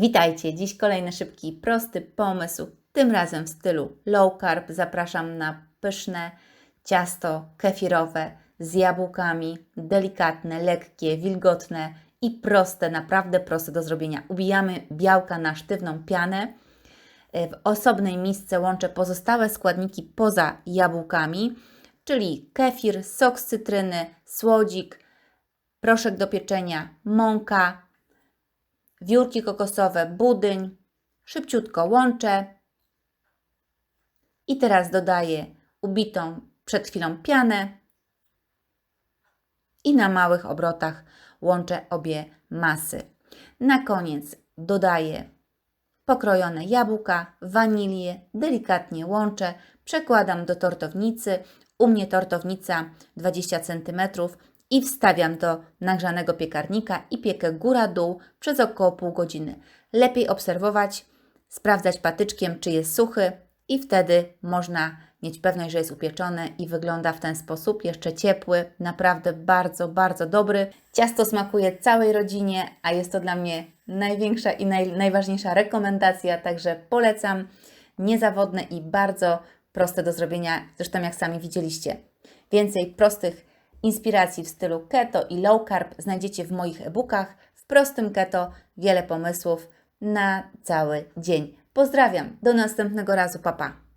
Witajcie! Dziś kolejny szybki, prosty pomysł, tym razem w stylu low carb. Zapraszam na pyszne ciasto kefirowe z jabłkami, delikatne, lekkie, wilgotne i proste, naprawdę proste do zrobienia. Ubijamy białka na sztywną pianę. W osobnej misce łączę pozostałe składniki poza jabłkami, czyli kefir, sok z cytryny, słodzik, proszek do pieczenia, mąka, wiórki kokosowe, budyń. Szybciutko łączę. I teraz dodaję ubitą przed chwilą pianę i na małych obrotach łączę obie masy. Na koniec dodaję pokrojone jabłka, wanilię, delikatnie łączę, przekładam do tortownicy. U mnie tortownica 20 cm i wstawiam do nagrzanego piekarnika i piekę góra-dół przez około pół godziny. Lepiej obserwować, sprawdzać patyczkiem, czy jest suchy i wtedy można mieć pewność, że jest upieczony i wygląda w ten sposób, jeszcze ciepły, naprawdę bardzo, bardzo dobry. Ciasto smakuje całej rodzinie, a jest to dla mnie największa i naj, najważniejsza rekomendacja, także polecam. Niezawodne i bardzo proste do zrobienia, zresztą jak sami widzieliście. Więcej prostych inspiracji w stylu keto i low carb znajdziecie w moich e-bookach. W prostym keto wiele pomysłów na cały dzień. Pozdrawiam, do następnego razu, papa.